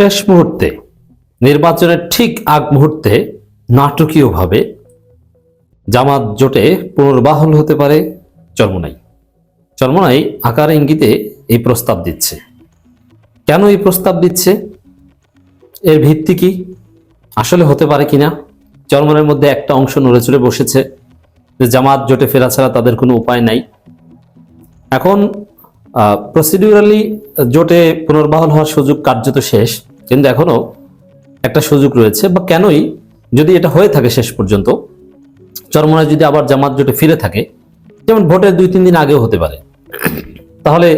শেষ মুহূর্তে, নির্বাচনের ঠিক আগ মুহূর্তে নাটকীয়ভাবে জামাত জোটে পুনর্বাহল হতে পারে চরমনাই। চরমনাই আকার ইঙ্গিতে এই প্রস্তাব দিচ্ছে। কেন এই প্রস্তাব দিচ্ছে? এর ভিত্তি কি? আসলে হতে পারে কিনা? চরমনের মধ্যে একটা অংশ নড়ে চড়ে বসেছে যে জামাত জোটে ফেরা ছাড়া তাদের কোনো উপায় নাই। এখন প্রসিডিউরালি জোটে পুনর্বহাল হওয়ার সুযোগ কার্যত শেষ। কিন্তু এখনও একটা সুযোগ রয়েছে বা কেনই যদি এটা হয়ে থাকে শেষ পর্যন্ত? চরমনায় যদি আবার জামাত জোটে ফিরে থাকে যেমন ভোটের দুই তিন দিন আগেও হতে পারে। তাহলে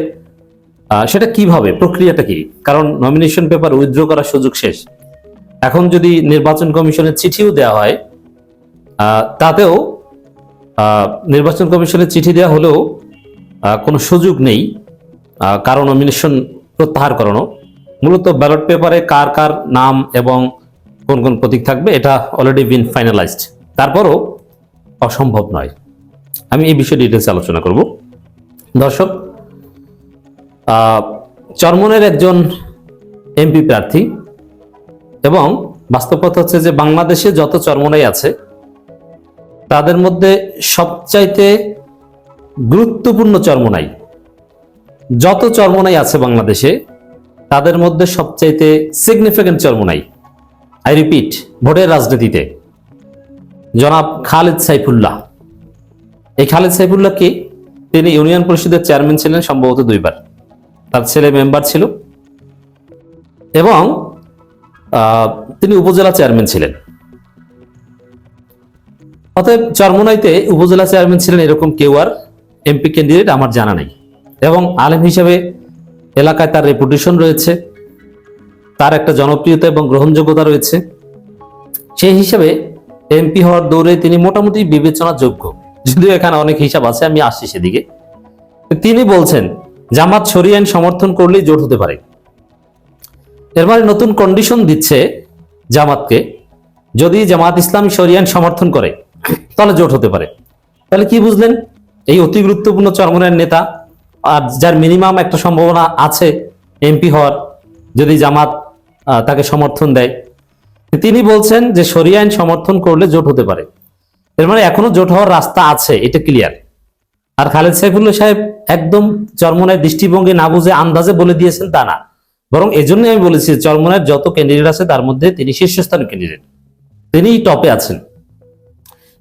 সেটা কীভাবে? প্রক্রিয়াটা কি? কারণ নমিনেশন পেপার উইথড্র করার সুযোগ শেষ। এখন যদি নির্বাচন কমিশনের চিঠিও দেওয়া হয় তাতেও নির্বাচন কমিশনের চিঠি দেওয়া হলেও কোনো সুযোগ নেই আহ, কারও নমিনেশন প্রত্যাহার করানো। মূলত ব্যালট পেপারে কার কার নাম এবং কোন কোন প্রতীক থাকবে, এটা অলরেডি বিন ফাইনালাইজড তারপরও অসম্ভব নয়। আমি এই বিষয়ে ডিটেলস আলোচনা করব। দর্শক চরমনের একজন এমপি প্রার্থী এবং বাস্তব কথা হচ্ছে যে বাংলাদেশে যত চরমনাই আছে, তাদের মধ্যে সবচাইতে গুরুত্বপূর্ণ চরমনাই, যত চরমনাই আছে বাংলাদেশে তাদের মধ্যে সবচাইতে সিগনিফিক্যান্ট চরমনাই। আই রিপিট ভোটের রাজনীতিতে। জনাব খালেদ সাইফুল্লাহ। এই খালেদ সাইফুল্লাহ কি? তিনি ইউনিয়ন পরিষদের চেয়ারম্যান ছিলেন সম্ভবত দুইবার। তার ছেলে মেম্বার ছিল। এবং তিনি উপজেলা চেয়ারম্যান ছিলেন। অতএব চরমনাইতে উপজেলা চেয়ারম্যান ছিলেন এরকম কেউ আর এমপি ক্যান্ডিডেট আমার জানা নেই। এবং আলেম হিসেবে এলাকায় তার রেপুটেশন রয়েছে, তার একটা জনপ্রিয়তা এবং গ্রহণযোগ্যতা রয়েছে। সেই হিসাবে এমপি হওয়ার দৌড়ে তিনি মোটামুটি বিবেচনাযোগ্য। যদিও এখানে অনেক হিসাব আছে, আমি আসছি সেদিকে। তিনি বলছেন, জামাত সরিয়ে আইন সমর্থন করলেই জোট হতে পারে। এর মানে নতুন কন্ডিশন দিচ্ছে জামাতকে। যদি জামাত ইসলামী সরিয়ান সমর্থন করে, তাহলে জোট হতে পারে। তাহলে কি বুঝলেন? এই অতি গুরুত্বপূর্ণ চরমনের নেতা আর যার মিনিমাম একটা সম্ভাবনা আছে এমপি হওয়ার, যদি জামাত তাকে সমর্থন দেয়। তিনি বলছেন যে সরিয়া আইন সমর্থন করলে জোট হতে পারে। এর মানে এখনও জোট হওয়ার রাস্তা আছে, এটা ক্লিয়ার আর খালেদ সাইফুল্লাহ সাহেব একদম চরমনের দৃষ্টিভঙ্গি না বুঝে আন্দাজে বলে দিয়েছেন তা না। বরং এজন্যই আমি বলেছি, চরমনের যত ক্যান্ডিডেট আছে, তার মধ্যে তিনি শীর্ষস্থানীয় ক্যান্ডিডেট তিনিই টপে আছেন।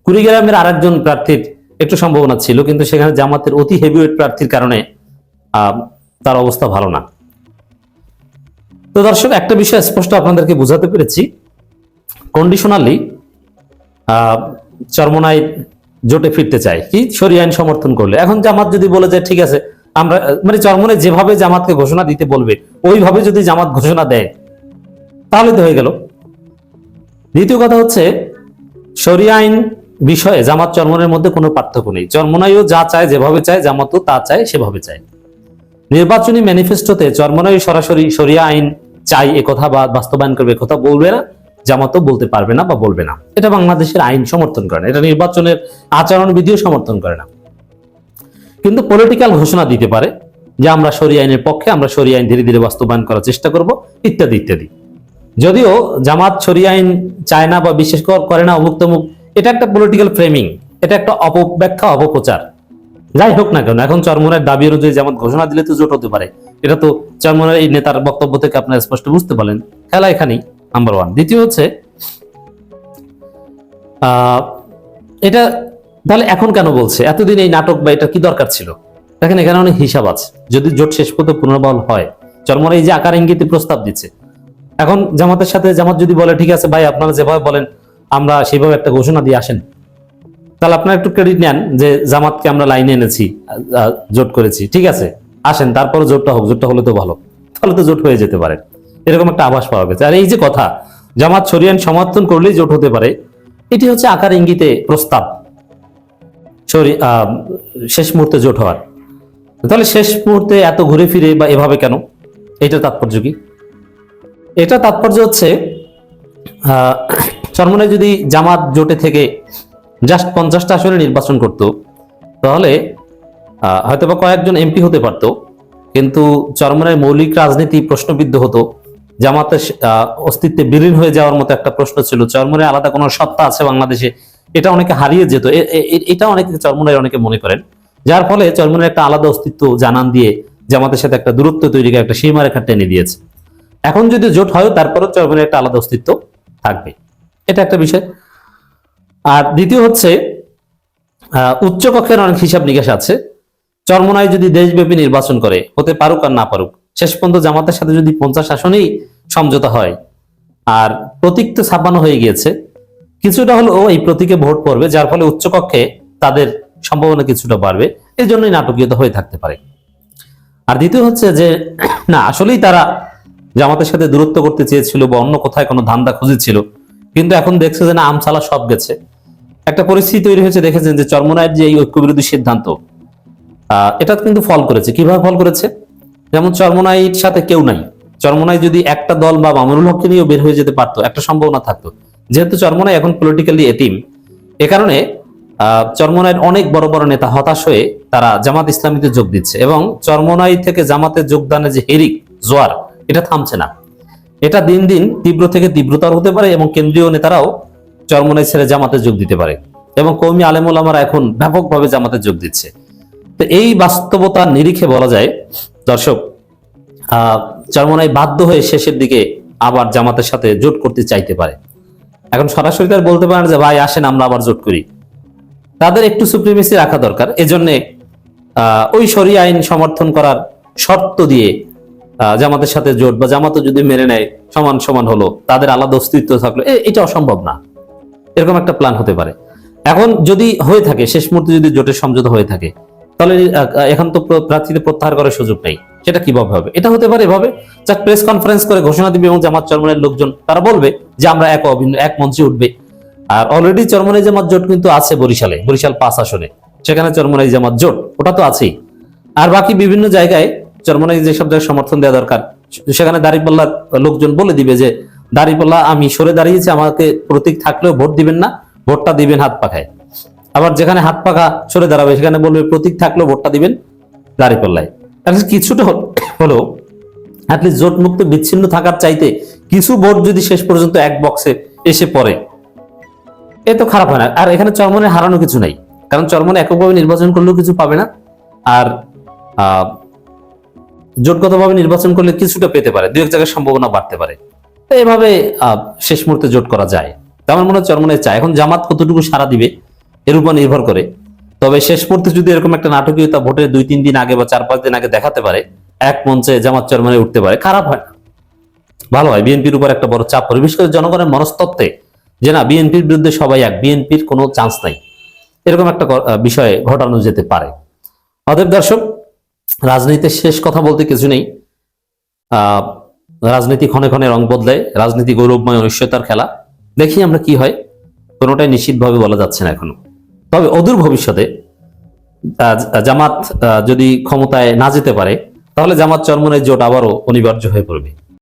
কুড়িগ্রামের আরেকজন প্রার্থীর একটু সম্ভাবনা ছিল, কিন্তু সেখানে জামাতের অতি হেভিওয়েট প্রার্থীর কারণে তার অবস্থা ভালো না। তো দর্শক, একটা বিষয় স্পষ্ট আপনাদেরকে বোঝাতে পেরেছি। কন্ডিশনালি চরমনাই জোটে ফিরতে চায়। কি? সরিয়ে আইন সমর্থন করলে। এখন জামাত যদি বলে যে, ঠিক আছে, আমরা মানে চরমনে যেভাবে জামাতকে ঘোষণা দিতে বলবে, ওইভাবে যদি জামাত ঘোষণা দেয়, তাহলে তো হয়ে গেল। দ্বিতীয় কথা হচ্ছে সরিয়া আইন বিষয়ে জামাত চরমনের মধ্যে কোনো পার্থক্য নেই। চরমনাইও যা চায় যেভাবে চায়, জামাতও তা চায়, সেভাবে চায়। নির্বাচনী ম্যানিফেস্টোতে চরমনাই সরাসরি সরিয়া আইন চাই কথা বা বাস্তবায়ন করবে কথা বলবে না, জামাতও বলতে পারবে না বা বলবে না। এটা বাংলাদেশের আইন সমর্থন করে না, এটা নির্বাচনের আচরণ বিধিও সমর্থন করে না। কিন্তু পলিটিক্যাল ঘোষণা দিতে পারে যে আমরা সরি আইনের পক্ষে, আমরা সরি আইন ধীরে ধীরে বাস্তবায়ন করার চেষ্টা করব, ইত্যাদি ইত্যাদি। যদিও জামাত সরি আইন চায় না বা বিশেষ করে না অমুক এটা একটা পলিটিক্যাল ফ্রেমিং এটা একটা অপব্যাখ্যা অপপ্রচার। যাই হোক না কেন, এখন চরমনের দাবি অনুযায়ী যেমন ঘোষণা দিলে তো জোট হতে পারে, এটা তো চরমনের এই নেতার বক্তব্য থেকে আপনারা স্পষ্ট বুঝতে পারলেন। খেলা এখানেই নাম্বার ওয়ান দ্বিতীয় হচ্ছে এটা তাহলে এখন কেন বলছে? এতদিন এই নাটক বা এটা কি দরকার ছিল? দেখেন এখানে অনেক হিসাব আছে। যদি জোট শেষ পর্যন্ত পুনর্বল হয় চরমরা এই যে আকার ইঙ্গিতে প্রস্তাব দিচ্ছে। এখন জামাতের সাথে, জামাত যদি বলে, ঠিক আছে ভাই, আপনারা যেভাবে বলেন আমরা সেভাবে একটা ঘোষণা দিয়ে আসেন। তাহলে আপনারা একটু ক্রেডিট নেন যে জামাতকে আমরা লাইনে এনেছি জোট করেছি। ঠিক আছে? আসেন তারপরে জোটটা হোক, জোটটা হলে তো ভালো। তাহলে তো জোট হয়ে যেতে পারে। এরকম একটা আভাস পাওয়া গেছে। আর এই যে কথা, জামাত সরিয়ান সমর্থন করলেই জোট হতে পারে, এটি হচ্ছে আকার ইঙ্গিতে প্রস্তাব। শেষ মুহূর্তে জোট হওয়ার। তাহলে শেষ মুহূর্তে এত ঘুরে ফিরে বা এভাবে কেন? এটা তাৎপর্য কি? এটা তাৎপর্য হচ্ছে চরমনে যদি জামাত জোটে থেকে জাস্ট পঞ্চাশটা আসনে নির্বাচন করত তাহলে আহ, হয়তোবা কয়েকজন এমপি হতে পারতো কিন্তু চরমনের মৌলিক রাজনীতি প্রশ্নবিদ্ধ হতো। জামাতের অস্তিত্বে বিলীন হয়ে যাওয়ার মতো একটা প্রশ্ন ছিল। চরমনের আলাদা কোনো সত্তা আছে বাংলাদেশে? এটা অনেকে হারিয়ে যেত। এটা অনেকে চরমনের অনেকে মনে করেন। যার ফলে চরমনের একটা আলাদা অস্তিত্ব জানান দিয়ে জামাতের সাথে একটা দূরত্ব তৈরি করে একটা সীমারেখা টেনে দিয়েছে। এখন যদি জোট হয় তারপরেও চরমনের একটা আলাদা অস্তিত্ব থাকবে। এটা একটা বিষয়। আর দ্বিতীয় হচ্ছে আহ, উচ্চকক্ষের অনেক হিসাব নিকাশ আছে। চরমনায় যদি দেশব্যাপী নির্বাচন করে হতে পারুক আর না পারুক শেষ পর্যন্ত জামাতের সাথে যদি পঞ্চাশ আসনেই সমঝোতা হয় আর প্রতীক তো ছাপানো হয়ে গিয়েছে কিছুটা হলেও এই প্রতীকে ভোট পড়বে যার ফলে উচ্চকক্ষে তাদের সম্ভাবনা কিছুটা বাড়বে। এই জন্যই নাটকীয়তা হয়ে থাকতে পারে। আর দ্বিতীয় হচ্ছে যে না আসলেই তারা জামাতের সাথে দূরত্ব করতে চেয়েছিল বা অন্য কোথায় কোনো ধান্দা খুঁজেছিল কিন্তু এখন দেখছে যে না, আমসালা সব গেছে। একটা পরিস্থিতি তৈরি হয়েছে, দেখেছেন যে চরমনায়ের যে এই ঐক্যবিরোধী সিদ্ধান্ত এটা কিন্তু ফল করেছে। কীভাবে ফল করেছে? যেমন চরমনাইয়ের সাথে কেউ নাই। চরমনাই যদি একটা দল বা মামুনুল হককে নিয়েও বের হয়ে যেতে পারতো, একটা সম্ভাবনা থাকতো। যেহেতু চরমনাই এখন পলিটিক্যালি এটিম এ কারণে চরমনাইয়ের অনেক বড় বড় নেতা হতাশ হয়ে তারা জামাত ইসলামীতে যোগ দিচ্ছে এবং চরমনাই থেকে জামাতে যোগদানের যে হেরিক, জোয়ার, এটা থামছে না। এটা দিন দিন তীব্র থেকে তীব্রতর হতে পারে এবং কেন্দ্রীয় নেতারাও চরমনাই ছেড়ে জামাতে যোগ দিতে পারে এবং কৌমি আলেমুল আমরা এখন ব্যাপকভাবে জামাতে যোগ দিচ্ছে। তো এই বাস্তবতার নিরিখে বলা যায়, দর্শক চরমনাই বাধ্য হয়ে শেষের দিকে আবার জামাতের সাথে জোট করতে চাইতে পারে। এখন সরাসরি তার বলতে পারেন যে, ভাই, আসেন, আমরা আবার জোট করি। তাদের একটু সুপ্রিমেসি রাখা দরকার। এজন্যে ওই সরি আইন সমর্থন করার শর্ত দিয়ে জামাতের সাথে জোট বা জামাতও যদি মেনে নেয়, সমান সমান হলো, তাদের আলাদা অস্তিত্ব থাকল এটা অসম্ভব না। এরকম একটা প্ল্যান হতে পারে। এখন যদি হয়ে থাকে, শেষ মুহূর্তে যদি জোটের সমঝোতা হয়ে থাকে, তাহলে এখন তো প্র- প্রার্থীতে প্রত্যাহার করার সুযোগ নেই। সেটা কীভাবে হবে? এটা হতে পারে এভাবে, যাক প্রেস কনফারেন্স করে ঘোষণা দিবে এবং জামাত চরমনের লোকজন, তারা বলবে যে আমরা এক অভিন্ন এক মঞ্চে উঠবে। আর অলরেডি চরমনাই জামাত জোট কিন্তু আছে বরিশালে, বরিশাল পাঁচ আসনে। সেখানে চরমনাই জামাত জোট, ওটা তো আছেই। আর বাকি বিভিন্ন জায়গায় চরমনাই যেসব জায়গায় সমর্থন দেওয়া দরকার সেখানে দাঁড়িপাল্লার লোকজন বলে দিবে যে দাঁড়িপাল্লা আমি সরে দাঁড়িয়েছি আমাকে প্রতীক থাকলেও ভোট দিবেন না ভোটটা দিবেন হাত পাখায়। আবার যেখানে হাত পাখা সরে দাঁড়াবে সেখানে বলবে প্রতীক থাকলেও ভোটটা দিবেন দাঁড়িপাল্লায়। তাহলে কিছুটা হল- অ্যাটলিস্ট জোট মুক্ত বিচ্ছিন্ন থাকার চাইতে কিছু ভোট যদি শেষ পর্যন্ত এক বক্সে এসে পড়ে এ তো খারাপ হয় না। আর এখানে চরমনে হারানো কিছু নাই। কারণ চরমনে এককভাবে নির্বাচন করলেও কিছু পাবে না। আর আহ, জোটগতভাবে নির্বাচন করলে কিছুটা পেতে পারে দু এক জায়গায় সম্ভাবনা বাড়তে পারে। তো এভাবে শেষ মুহূর্তে জোট করা যায়। তো আমার মনে হয় চরমনে চায়। এখন জামাত কতটুকু সারা দিবে, এর উপর নির্ভর করে। তবে শেষ মুহূর্তে যদি এরকম একটা নাটকীয়তা ভোটের দুই তিন দিন আগে বা চার পাঁচ দিন আগে দেখাতে পারে, এক মঞ্চে জামাত চরমনে উঠতে পারে, খারাপ হয় না। ভালো হয়, বিএনপির উপর একটা বড় চাপ পড়ে। বিশেষ করে জনগণের মনস্তত্ত্বে, যে না, বিএনপির বিরুদ্ধে সবাই এক, বিএনপির কোনো চান্স নাই। এরকম একটা বিষয়ে ঘটানো যেতে পারে। অতএব দর্শক রাজনীতির শেষ কথা বলতে কিছু নেই। রাজনীতি ক্ষণে ক্ষণে রং বদলে রাজনীতি গৌরবময় অনিশ্চয়তার খেলা। দেখি আমরা কি হয়। কোনোটাই নিশ্চিতভাবে বলা যাচ্ছে না এখনও। তবে অদূর ভবিষ্যতে জামাত যদি ক্ষমতায় না যেতে পারে, তাহলে জামাত চরমনের জোট আবারও অনিবার্য হয়ে পড়বে।